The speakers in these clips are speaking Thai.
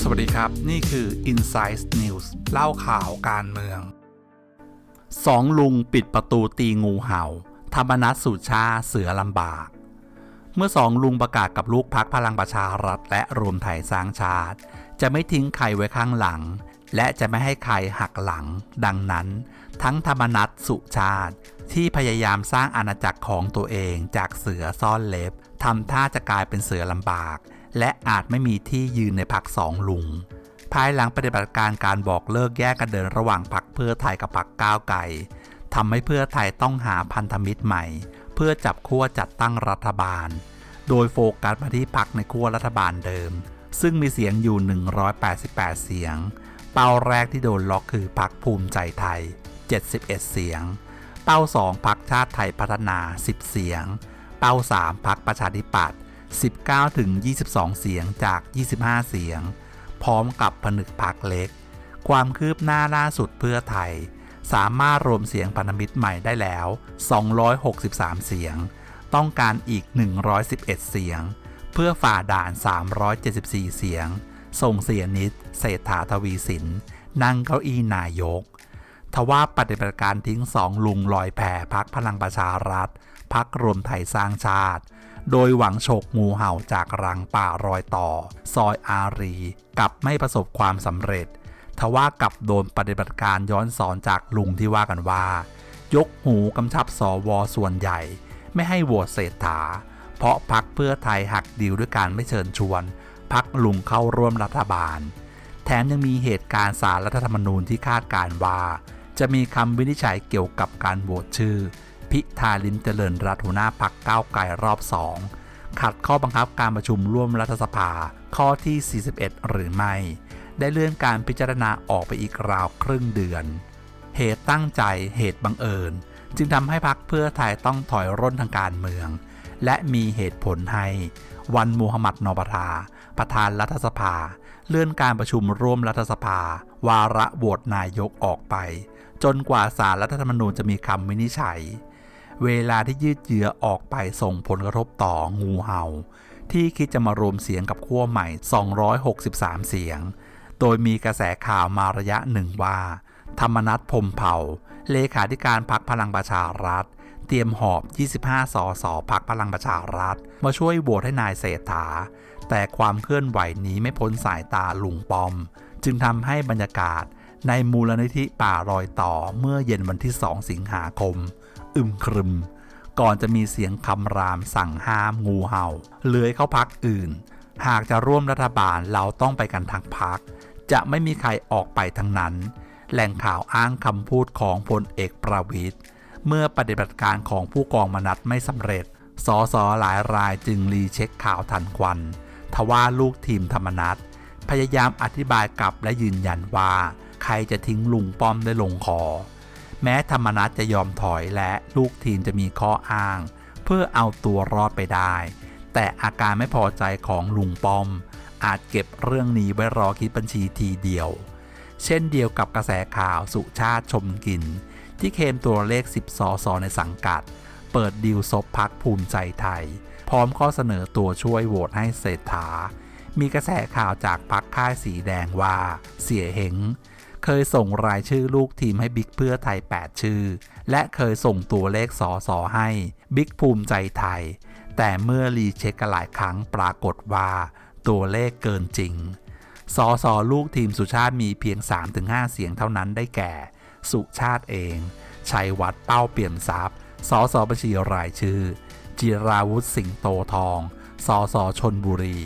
สวัสดีครับ นี่คือ Insight News เล่าข่าวการเมืองสองลุงปิดประตูตีงูเห่า ธรรมนัสสุชาเสือลำบาก เมื่อสองลุงประกาศกับลูกพักพลังประชารัฐ และรวมไทยสร้างชาติ จะไม่ทิ้งใครไว้ข้างหลัง และจะไม่ให้ใครหักหลัง ดังนั้น ทั้งธรรมนัสสุชาติ ที่พยายามสร้างอาณาจักรของตัวเองจากเสือซ่อนเล็บทำท่าจะกลายเป็นเสือลำบาก และอาจไม่มีที่ยืนในพักสองลุง ภายหลังปฏิบัติการการบอกเลิกแยกกันเดินระหว่างพักเพื่อไทยกับพักก้าวไกลทำให้เพื่อไทยต้องหาพันธมิตรใหม่ เพื่อจับขั้วจัดตั้งรัฐบาล โดยโฟกัสมาที่พักในขั้วรัฐบาลเดิม ซึ่งมีเสียงอยู่ 188 เสียง เป้าแรกที่โดนล็อกคือพักภูมิใจไทย 71 เสียง เป้า 2พักชาติไทยพัฒนา 10 เสียง เป้า 3พักประชาธิปัตย์19ถึง22 เสียงจาก 25 เสียง พร้อมกับผนึกพักเล็ก ความคืบหน้าล่าสุดเพื่อไทย สามารถรวมเสียงพันธมิตรใหม่ได้แล้ว 263 เสียง ต้องการอีก 111 เสียง เพื่อฝ่าด่าน 374 เสียง ส่งเสียนิดเศรษฐาทวีสิน นั่งเก้าอี้นายก ทว่าปฏิบัติการทิ้งสองลุงลอยแผ่พักพลังประชารัฐ พักรวมไทยสร้างชาติ โดยหวังฉกงูเห่าจากรังป่ารอยต่อ ซอยอารีกับไม่ประสบความสำเร็จ ทว่ากับโดนปฏิบัติการย้อนสอนจากลุงที่ว่ากันว่า ยกหูกำชับสวส่วนใหญ่ ไม่ให้โหวตเศรษฐา เพราะพักเพื่อไทยหักดีลด้วยการไม่เชิญชวน พักลุงเข้าร่วมรัฐบาล แถมยังมีเหตุการณ์สารรัฐธรรมนูญที่คาดการว่า จะมีคำวินิจฉัยเกี่ยวกับการโหวตชื่อ พิธาลิมเจริญรัตน์หัวหน้าพักก้าวไกลรอบสองขัดข้อบังคับการประชุมร่วมรัฐสภาข้อที่ 41 หรือไม่ ได้เลื่อนการพิจารณาออกไปอีกราวครึ่งเดือน เหตุตั้งใจเหตุบังเอิญ จึงทำให้พักเพื่อไทยต้องถอยร่นทางการเมือง และมีเหตุผลให้ วันมูฮัมหมัดนอปทา ประธานรัฐสภา เลื่อนการประชุมร่วมรัฐสภา วาระโหวตนายกออกไป จนกว่าสารรัฐธรรมนูญจะมีคำวินิจฉัย เวลาที่ยืดเยื้อออกไปส่งผลกระทบต่องูเห่า ที่คิดจะมารวมเสียงกับขั้วใหม่ 263 เสียง โดยมีกระแสข่าวมาระยะหนึ่งว่า ธรรมนัฐพมเผ่า เลขาธิการพักพลังประชารัฐ เตรียมหอบ 25 สสพักพลังประชารัฐ มาช่วยโหวตให้นายเศรษฐาแต่ความเคลื่อนไหวนี้ไม่พ้นสายตาลุงปอม จึงทำให้บรรยากาศในมูลนิธิป่ารอยต่อเมื่อเย็นวันที่ 2 สิงหาคม อึมครึม ก่อนจะมีเสียงคำรามสั่งห้ามงูเห่า เลื้อยเข้าพักอื่น หากจะร่วมรัฐบาลเราต้องไปกันทางพัก จะไม่มีใครออกไปทั้งนั้น แหล่งข่าวอ้างคำพูดของพลเอกประวิทย์เมื่อปฏิบัติการของผู้กองมนัดไม่สำเร็จสอสอหลายรายจึงรีเช็คข่าวทันควัน ทว่าลูกทีมธรรมนัต พยายามอธิบายกลับและยืนยันว่า ใครจะทิ้งลุงป้อมได้ลงคอ แม้ธรรมนัตจะยอมถอยและลูกทีมจะมีข้ออ้าง เพื่อเอาตัวรอดไปได้ แต่อาการไม่พอใจของลุงป้อม อาจเก็บเรื่องนี้ไว้รอคิดบัญชีทีเดียว เช่นเดียวกับกระแสข่าวสุชาติชมกิน ที่เคมตัวเลข 10สอสอในสังกัด เปิดดีลซบพักภูมิใจไทย พร้อมข้อเสนอตัวช่วยโหวตให้เศรษฐา มีกระแสข่าวจากพักค่ายสีแดงว่า เสียเหงเคยส่งรายชื่อลูกทีมให้บิ๊กเพื่อไทย 8 ชื่อ และเคยส่งตัวเลขสอสอให้บิ๊กภูมิใจไทย แต่เมื่อรีเช็คกหลายครั้งปรากฏว่า ตัวเลขเกินจริงสอสอลูกทีมสุชาติมีเพียง 3-5 เสียงเท่านั้นได้แก่ สุชาติเอง ชัยวัฒน์เป้าเปี่ยมทรัพย์สอสอบัญชีรายชื่อ จิราวุธสิงโตทองสอสอชนบุรี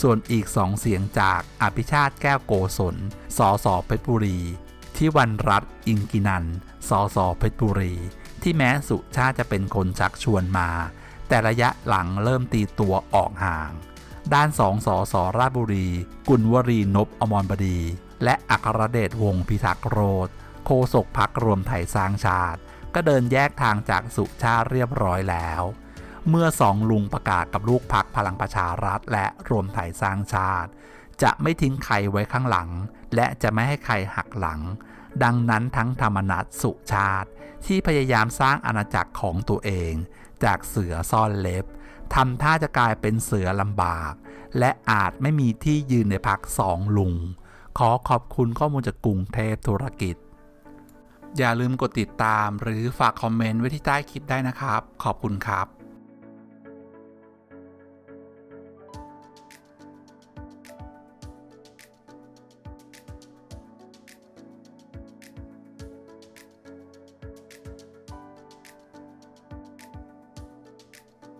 ส่วนอีกสองเสียงจากอภิชาติแก้วโกศลสอสอเพชรบุรี ที่วันรัฐอิงกินันสอสอเพชรบุรี ที่แม้สุชาติจะเป็นคนชักชวนมา แต่ระยะหลังเริ่มตีตัวออกห่าง ด้านสองสอสอราชบุรี กุลวรีนพอมรบดี และอัครเดชวงพิทักษ์โรธโฆษกพักรวมไทยสร้างชาติ ก็เดินแยกทางจากสุชาติเรียบร้อยแล้ว เมื่อสองลุงประกาศกับลูกพักพลังประชารัฐ และรวมไทยสร้างชาติ จะไม่ทิ้งใครไว้ข้างหลัง และจะไม่ให้ใครหักหลัง ดังนั้นทั้งธรรมนัตสุชาติ ที่พยายามสร้างอาณาจักรของตัวเอง จากเสือซ่อนเล็บทำท่าจะกลายเป็นเสือลำบาก และอาจไม่มีที่ยืนในพักสองลุง ขอขอบคุณข้อมูลจากกรุงเทพธุรกิจ อย่าลืมกดติดตามหรือฝากคอมเมนต์ไว้ที่ใต้คลิปได้นะครับ ขอบคุณครับ